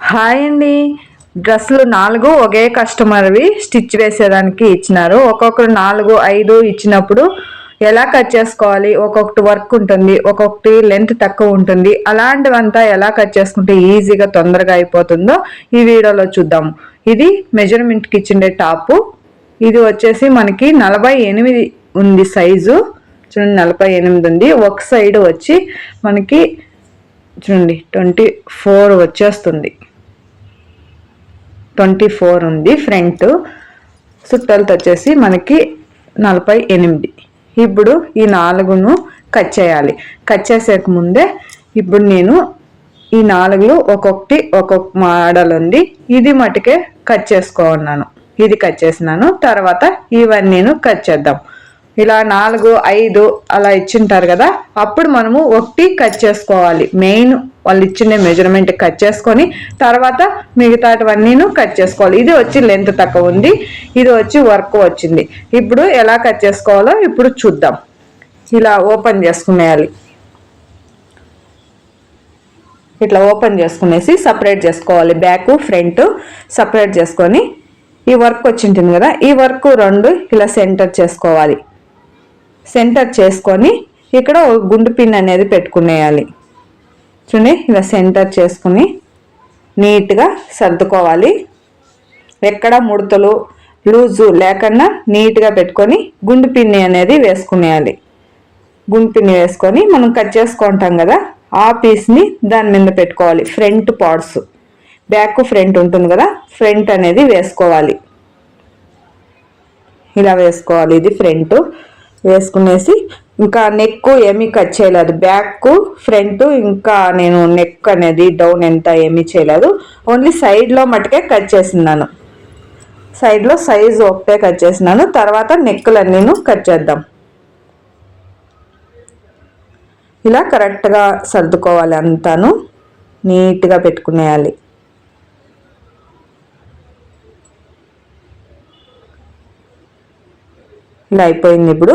Hi అండి. డ్రెస్సులు నాలుగు ఒకే కస్టమర్వి స్టిచ్ వేసేదానికి ఇచ్చినారు. ఒక్కొక్కరు నాలుగు ఐదు ఇచ్చినప్పుడు ఎలా కట్ చేసుకోవాలి? ఒక్కొక్కటి వర్క్ ఉంటుంది ఒక్కొక్కటి లెంత్ తక్కువ ఉంటుంది. అలాంటివంతా ఎలా కట్ చేసుకుంటే ఈజీగా తొందరగా అయిపోతుందో ఈ వీడియోలో చూద్దాం. ఇది మెజర్మెంట్కి ఇచ్చిండే టాపు. ఇది వచ్చేసి మనకి నలభై ఎనిమిది ఉంది సైజు. చూడండి నలభై ఎనిమిది ఉంది. ఒక సైడ్ వచ్చి మనకి చూడండి ట్వంటీ ఫోర్ వచ్చేస్తుంది. ట్వంటీ ఫోర్ ఉంది ఫ్రంట్. సుట్టలతో వచ్చేసి మనకి నలభై ఎనిమిది. ఇప్పుడు ఈ నాలుగును కట్ చేయాలి. కట్ చేసేక ముందే ఇప్పుడు నేను ఈ నాలుగులో ఒక్కొక్కటి ఒక్కొక్క మోడల్ ఉంది. ఇది మటుకే కట్ చేసుకోన్నాను ఇది కట్ చేసినాను. తర్వాత ఇవన్నీ కట్ చేద్దాం. ఇలా నాలుగు ఐదు అలా ఇచ్చింటారు కదా అప్పుడు మనము ఒకటి కట్ చేసుకోవాలి. మెయిన్ వాళ్ళు ఇచ్చిన మెజర్మెంట్ కట్ చేసుకొని తర్వాత మిగతావన్నీను కట్ చేసుకోవాలి. ఇది వచ్చి లెంత్ తక్కువ ఉంది ఇది వచ్చి వర్క్ వచ్చింది. ఇప్పుడు ఎలా కట్ చేసుకోవాలో ఇప్పుడు చూద్దాం. ఇలా ఓపెన్ చేసుకునేయాలి. ఇట్లా ఓపెన్ చేసుకునేసి సపరేట్ చేసుకోవాలి. బ్యాక్ ఫ్రంట్ సపరేట్ చేసుకొని ఈ వర్క్ వచ్చింటుంది కదా ఈ వర్క్ రెండు ఇలా సెంటర్ చేసుకోవాలి. సెంటర్ చేసుకొని ఇక్కడ గుండు పిన్ అనేది పెట్టుకునేయాలి. చూడండి ఇలా సెంటర్ చేసుకుని నీట్గా సర్దుకోవాలి. ఎక్కడ ముడతలు లూజు లేకుండా నీట్గా పెట్టుకొని గుండు పిన్ని అనేది వేసుకునేయాలి. గుండు పిన్ని వేసుకొని మనం కట్ చేసుకుంటాం కదా ఆ పీస్ని దాని మీద పెట్టుకోవాలి. Front parts. బ్యాక్ ఫ్రంట్ ఉంటుంది కదా ఫ్రంట్ అనేది వేసుకోవాలి. ఇలా వేసుకోవాలి. ఇది ఫ్రంట్. వేసుకునేసి ఇంకా నెక్ ఏమీ కట్ చేయలేదు. బ్యాక్ ఫ్రంట్ ఇంకా నేను నెక్ అనేది డౌన్ ఎంత ఏమీ చేయలేదు. ఓన్లీ సైడ్లో మటుకే కట్ చేసినాను సైడ్లో సైజ్ ఒకటే కట్ చేసినాను తర్వాత నెక్కులన్నీ కట్ చేద్దాం. ఇలా కరెక్ట్గా సర్దుకోవాలి అంతాను. నీట్గా పెట్టుకునేయాలి. ఇలా అయిపోయింది ఇప్పుడు.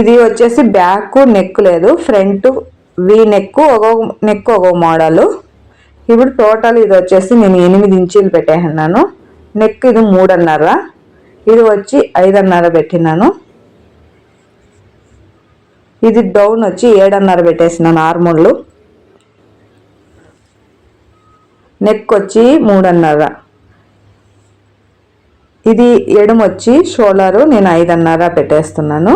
ఇది వచ్చేసి బ్యాక్ నెక్ లేదు ఫ్రంట్ వి నెక్ ఒక నెక్ ఒక మోడలు. ఇప్పుడు టోటల్ ఇది వచ్చేసి నేను ఎనిమిది ఇంచీలు పెట్టేస్తున్నాను. నెక్ ఇది మూడున్నర ఇది వచ్చి ఐదున్నర పెట్టినాను ఇది డౌన్ వచ్చి ఏడున్నర పెట్టేసినాను ఆర్మోళ్ళు. నెక్ వచ్చి మూడున్నర. ఇది ఎడమొచ్చి షోలారు నేను ఐదున్నర పెట్టేస్తున్నాను.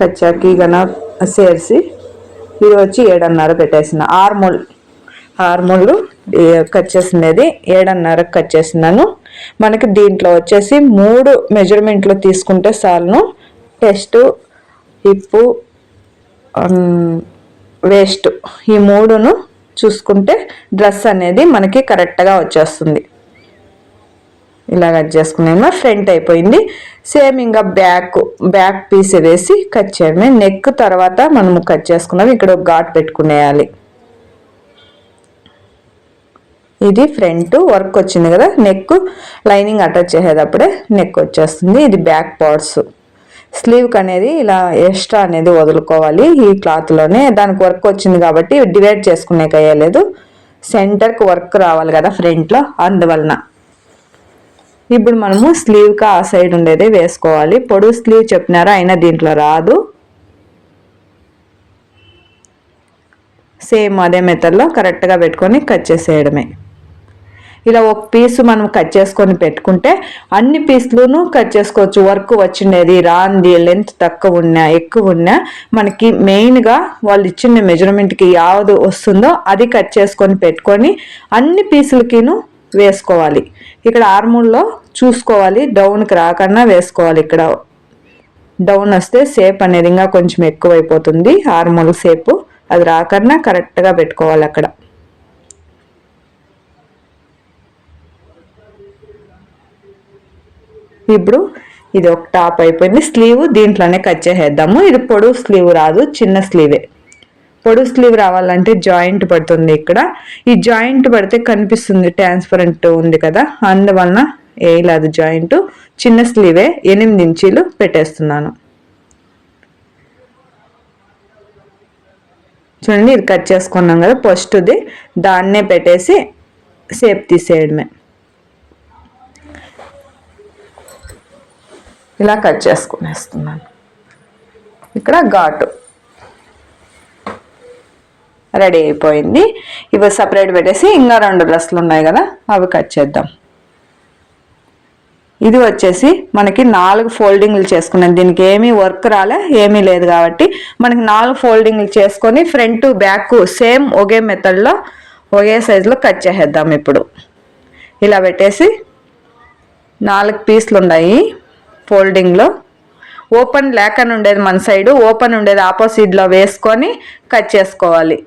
కచ్చాకి గన సేర్సి ఇది వచ్చి ఏడున్నర పెట్టేసిన ఆర్మూల్ ఆర్మూళ్ళు కట్ చేసినది ఏడున్నర కట్ చేసినాను మనకి దీంట్లో వచ్చేసి మూడు మెజర్మెంట్లు తీసుకుంటే చాలను టెస్ట్ ఇప్పు వేస్ట్ ఈ మూడును చూసుకుంటే డ్రెస్ అనేది మనకి కరెక్ట్గా వచ్చేస్తుంది. ఇలా కట్ చేసుకునేమో ఫ్రంట్ అయిపోయింది. సేమ్ ఇంకా బ్యాక్ బ్యాక్ పీస్ వేసి కట్ చేయడమే నెక్ తర్వాత మనము కట్ చేసుకున్నాం. ఇక్కడ ఒక ఘాట్ పెట్టుకునేయాలి. ఇది ఫ్రంట్ వర్క్ వచ్చింది కదా. నెక్ లైనింగ్ అటాచ్ చేసేటప్పుడే నెక్ వచ్చేస్తుంది. ఇది బ్యాక్ పార్ట్స్. స్లీవ్కి అనేది ఇలా ఎక్స్ట్రా అనేది వదులుకోవాలి ఈ క్లాత్లోనే దానికి వర్క్ వచ్చింది కాబట్టి డివైడ్ చేసుకునే అయ్యలేదు సెంటర్కి వర్క్ రావాలి కదా ఫ్రంట్లో అందువలన ఇప్పుడు మనము స్లీవ్కి ఆ సైడ్ ఉండేది వేసుకోవాలి. పొడుగు స్లీవ్ చెప్పినారా? అయినా దీంట్లో రాదు. సేమ్ అదే మెథడ్లో కరెక్ట్గా పెట్టుకొని కట్ చేసేయడమే. ఇలా ఒక పీసు మనం కట్ చేసుకొని పెట్టుకుంటే అన్ని పీసులను కట్ చేసుకోవచ్చు. వర్క్ వచ్చిండేది రాంది లెంత్ తక్కువ ఉన్నా ఎక్కువ ఉన్నా మనకి మెయిన్గా వాళ్ళు ఇచ్చిన మెజర్మెంట్కి యావదు వస్తుందో అది కట్ చేసుకొని పెట్టుకొని అన్ని పీసులకిను వేసుకోవాలి. ఇక్కడ ఆర్మూల్లో చూసుకోవాలి డౌన్కి రాకుండా వేసుకోవాలి ఇక్కడ. డౌన్ వస్తే సేప్ అనేది ఇంకా కొంచెం ఎక్కువైపోతుంది ఆర్మూల్ సేపు అది రాకుండా కరెక్ట్గా పెట్టుకోవాలి అక్కడ. ఇప్పుడు ఇది ఒక టాప్ అయిపోయింది. స్లీవ్ దీంట్లోనే కట్ చేసేద్దాము. ఇది పొడుగు స్లీవ్ రాదు చిన్న స్లీవే పొడు స్లీవ్ రావాలంటే జాయింట్ పడుతుంది ఇక్కడ. ఈ జాయింట్ పడితే కనిపిస్తుంది ట్రాన్స్పరెంట్ ఉంది కదా. అందువలన వేయలేదు జాయింట్. చిన్న స్లీవే ఎనిమిది ఇంచీలు పెట్టేస్తున్నాను. చూడండి ఇది కట్ చేసుకున్నాం కదా ఫస్ట్ది దాన్నే పెట్టేసి సేప్ తీసేయడమే. ఇలా కట్ చేసుకునేస్తున్నాను. ఇక్కడ ఘాటు. రెడీ అయిపోయింది. ఇవి సపరేట్ పెట్టేసి ఇంకా రెండు డ్రెస్సులు ఉన్నాయి కదా అవి కట్ చేద్దాం. ఇది వచ్చేసి మనకి నాలుగు ఫోల్డింగ్లు చేసుకున్నాను దీనికి ఏమీ వర్క్ రాలే ఏమీ లేదు కాబట్టి మనకి నాలుగు ఫోల్డింగ్లు చేసుకొని ఫ్రంట్ బ్యాక్ సేమ్ ఒకే మెథడ్లో ఒకే సైజులో కట్ చేసేద్దాం ఇప్పుడు. ఇలా పెట్టేసి నాలుగు పీసులు ఉన్నాయి ఫోల్డింగ్లో ఓపెన్ లేకని ఉండేది మన సైడు ఓపెన్ ఉండేది ఆపోజిట్లో వేసుకొని కట్ చేసుకోవాలి.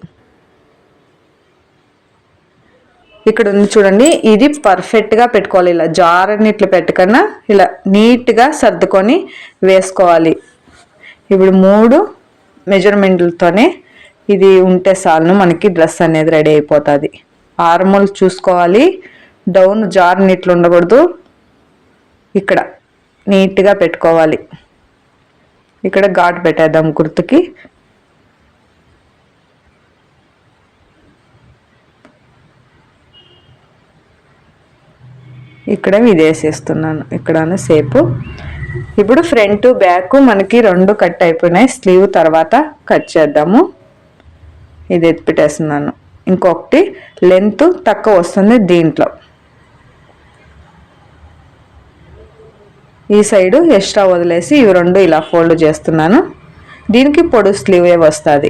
ఇక్కడ ఉంది చూడండి ఇది పర్ఫెక్ట్గా పెట్టుకోవాలి. ఇలా జారని ఇట్లా పెట్టకుండా ఇలా నీట్గా సర్దుకొని వేసుకోవాలి. ఇప్పుడు మూడు మెజర్మెంట్లతోనే ఇది ఉంటే చాలను మనకి డ్రెస్ అనేది రెడీ అయిపోతుంది. ఆర్మోల్ చూసుకోవాలి. డౌన్ జార్ నీట్లు ఉండకూడదు. ఇక్కడ నీట్గా పెట్టుకోవాలి. ఇక్కడ ఘాట్ పెట్టేద్దాం గుర్తుకి ఇక్కడ విదేసేస్తున్నాను ఇక్కడ సేపు. ఇప్పుడు ఫ్రంట్ బ్యాక్ మనకి రెండు కట్ అయిపోయినాయి. స్లీవ్ తర్వాత కట్ చేద్దాము. ఇది ఎత్తిపెట్టేస్తున్నాను. ఇంకొకటి లెంత్ తక్కువ వస్తుంది దీంట్లో. ఈ సైడు ఎక్స్ట్రా వదిలేసి ఇవి రెండు ఇలా ఫోల్డ్ చేస్తున్నాను. దీనికి పొడు స్లీవే వస్తుంది.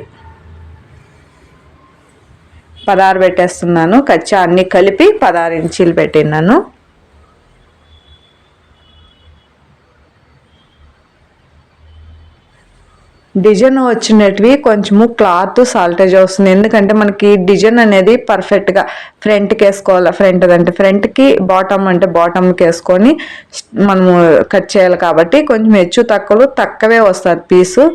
పదహారు పెట్టేస్తున్నాను. కచ్చా అన్నీ కలిపి పదహారు ఇంచీలు పెట్టినాను డిజైన్ వచ్చినవి కొంచెము క్లాత్ సాల్టేజ్ వస్తుంది. ఎందుకంటే మనకి డిజైన్ అనేది పర్ఫెక్ట్గా ఫ్రంట్కి వేసుకోవాలి? ఫ్రంట్ అంటే ఫ్రంట్కి బాటమ్ అంటే బాటమ్కి వేసుకొని మనము కట్ చేయాలి కాబట్టి కొంచెం హెచ్చు తక్కువలు తక్కువే వస్తుంది పీసు.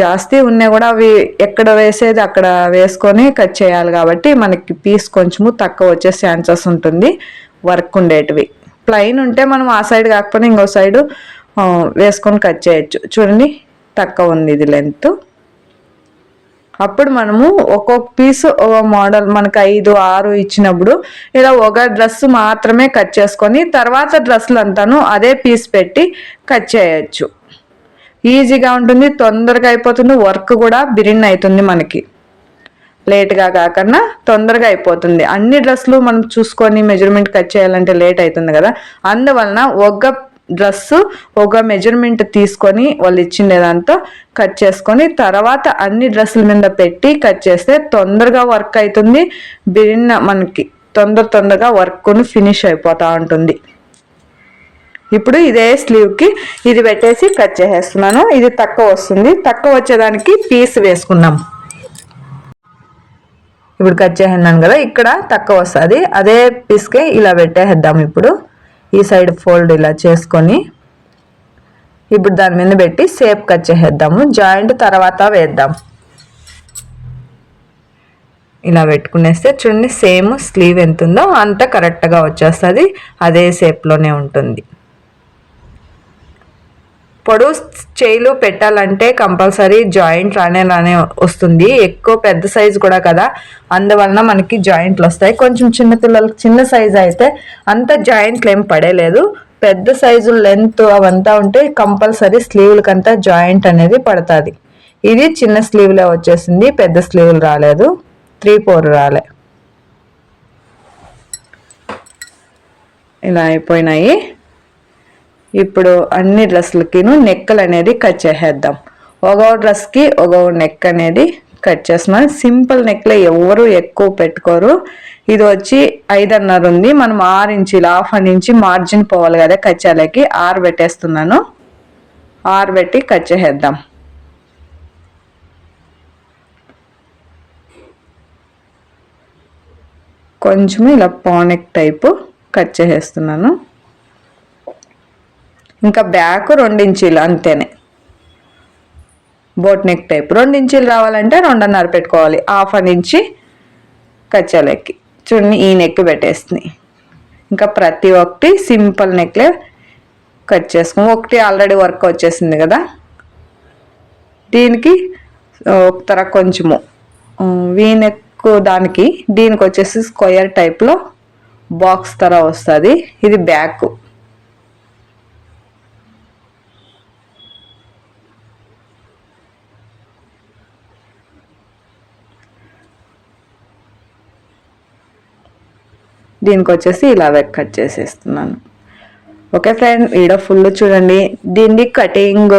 జాస్తి ఉన్నా కూడా అవి ఎక్కడ వేసేది అక్కడ వేసుకొని కట్ చేయాలి కాబట్టి మనకి పీస్ కొంచెము తక్కువ వచ్చే ఛాన్సెస్ ఉంటుంది వర్క్ ఉండేటివి. ప్లెయిన్ ఉంటే మనం ఆ సైడ్ కాకపోతే ఇంకో సైడు వేసుకొని కట్ చేయొచ్చు. చూడండి. తక్కువ ఉంది ఇది లెంత్ అప్పుడు మనము ఒక్కొక్క పీస్ ఒక మోడల్ మనకు ఐదు ఆరు ఇచ్చినప్పుడు ఇలా ఒక డ్రెస్ మాత్రమే కట్ చేసుకొని తర్వాత డ్రెస్సులు అంతాను అదే పీస్ పెట్టి కట్ చేయొచ్చు. ఈజీగా ఉంటుంది తొందరగా అయిపోతుంది వర్క్ కూడా బిరిన్ అవుతుంది మనకి. లేట్గా కాకుండా తొందరగా అయిపోతుంది. అన్ని డ్రెస్సులు మనం చూసుకొని మెజర్మెంట్ కట్ చేయాలంటే లేట్ అవుతుంది కదా. అందువలన ఒక డ్రెస్ ఒక మెజర్మెంట్ తీసుకొని వాళ్ళు ఇచ్చిండే దాంతో కట్ చేసుకొని తర్వాత అన్ని డ్రెస్సుల మీద పెట్టి కట్ చేస్తే తొందరగా వర్క్ అవుతుంది బిరిన్న మనకి తొందర తొందరగా వర్క్ ఫినిష్ అయిపోతూ ఉంటుంది. ఇప్పుడు ఇదే స్లీవ్కి ఇది పెట్టేసి కట్ చేసేస్తున్నాను. ఇది తక్కువ వస్తుంది. తక్కువ వచ్చేదానికి పీస్ వేసుకున్నాం ఇప్పుడు కట్ చేసినాను కదా ఇక్కడ తక్కువ వస్తుంది. అదే పీస్కే ఇలా పెట్టేద్దాం ఇప్పుడు. ఈ సైడ్ ఫోల్డ్ ఇలా చేసుకొని ఇప్పుడు దాని మీద పెట్టి సేప్ కట్ చేసేద్దాము. జాయింట్ తర్వాత వేద్దాం. ఇలా పెట్టుకునేస్తే చూడండి సేమ్ స్లీవ్ ఎంత ఉందో అంత కరెక్ట్గా వచ్చేస్తుంది. అదే షేప్లోనే ఉంటుంది. పొడవు చేయిలు పెట్టాలంటే కంపల్సరీ జాయింట్ రానే రానే వస్తుంది. ఎక్కువ పెద్ద సైజు కూడా కదా. అందువలన మనకి జాయింట్లు వస్తాయి. కొంచెం చిన్న పిల్లలకి చిన్న సైజు అయితే అంత జాయింట్లు ఏం పడేలేదు. పెద్ద సైజు లెంత్ అవంతా ఉంటే కంపల్సరీ స్లీవ్లకంతా జాయింట్ అనేది పడుతుంది. ఇది చిన్న స్లీవ్లే వచ్చేసింది. పెద్ద స్లీవ్లు రాలేదు. త్రీ ఫోర్ రాలే. ఇలా అయిపోయినాయి. ఇప్పుడు అన్ని డ్రెస్లకిను నెక్కలు అనేది కట్ చేసేద్దాం. ఒక్కో డ్రెస్కి ఒక్కో నెక్ అనేది కట్ చేస్తున్నాను సింపుల్ నెక్లే ఎవరు ఎక్కువ పెట్టుకోరు. ఇది వచ్చి ఐదున్నర ఉంది. మనం ఆరు ఇంచులు హాఫ్ అండ్ ఇంచి మార్జిన్ పోవాలి కదా కచ్చాలకి ఆరు పెట్టేస్తున్నాను. ఆరు పెట్టి కట్ చేసేద్దాం. కొంచెం ఇలా పానెక్ టైపు కట్ చేసేస్తున్నాను. ఇంకా బ్యాక్ రెండించీలు అంతేనే. బోట్ నెక్ టైప్ ఇంచీలు రావాలంటే రెండున్నర పెట్టుకోవాలి. హాఫ్ అన్ ఇంచి కచ్చలెక్కి. చూడండి ఈ నెక్ పెట్టేస్తుంది. ఇంకా ప్రతి ఒక్కటి సింపుల్ నెక్లే కట్ చేసుకుని ఒకటి ఆల్రెడీ వర్క్ వచ్చేసింది కదా. దీనికి ఒక తర కొంచెము. వీనెక్ దానికి దీనికి వచ్చేసి స్క్వయర్ టైప్లో బాక్స్ తర వస్తుంది. ఇది బ్యాక్. దీనికి వచ్చేసి ఇలా కట్ చేసేస్తున్నాను. ఓకే ఫ్రెండ్ ఈడ ఫుల్ చూడండి. దీన్ని కటింగ్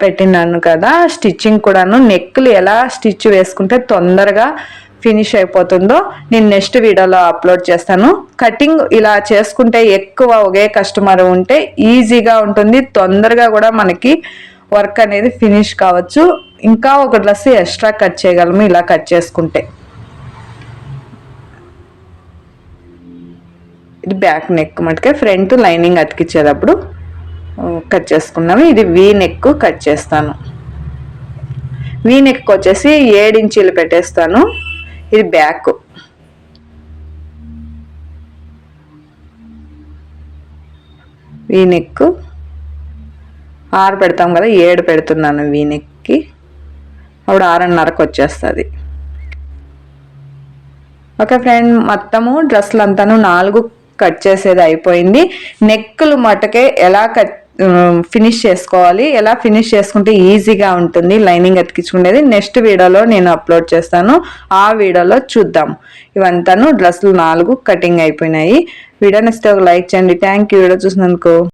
పెట్టినాను కదా స్టిచ్చింగ్ కూడాను. నెక్లు ఎలా స్టిచ్ వేసుకుంటే తొందరగా ఫినిష్ అయిపోతుందో నేను నెక్స్ట్ వీడియోలో అప్లోడ్ చేస్తాను. కటింగ్ ఇలా చేసుకుంటే ఎక్కువ ఒకే కస్టమర్ ఉంటే ఈజీగా ఉంటుంది. తొందరగా కూడా మనకి వర్క్ అనేది ఫినిష్ కావచ్చు. ఇంకా ఒక డ్రెస్ ఎక్స్ట్రా కట్ చేయగలము ఇలా కట్ చేసుకుంటే. ఇది బ్యాక్ నెక్ మటుకే. ఫ్రంట్ లైనింగ్ అతికిచ్చేటప్పుడు కట్ చేసుకున్నాము ఇది వీ నెక్ కట్ చేస్తాను. వీ నెక్ వచ్చేసి ఏడించీలు పెట్టేస్తాను. ఇది బ్యాక్. V neck. ఆరు పెడతాం కదా ఏడు పెడుతున్నాను వీ నెక్కి. అప్పుడు ఆరున్నరకు వచ్చేస్తుంది. ఓకే ఫ్రెండ్ మొత్తము డ్రెస్సులు అంతాను నాలుగు కట్ చేసేది అయిపోయింది. నెక్కులు మటుకే ఎలా కట్ ఫినిష్ చేసుకోవాలి ఎలా ఫినిష్ చేసుకుంటే ఈజీగా ఉంటుంది లైనింగ్ అతికించుకునేది నెక్స్ట్ వీడియోలో నేను అప్లోడ్ చేస్తాను. ఆ వీడియోలో చూద్దాం. ఇవంతాను డ్రెస్సులు నాలుగు కటింగ్ అయిపోయినాయి. వీడియో ఇస్తే ఒక లైక్ చేయండి. థ్యాంక్ యూ వీడియో చూసినందుకు.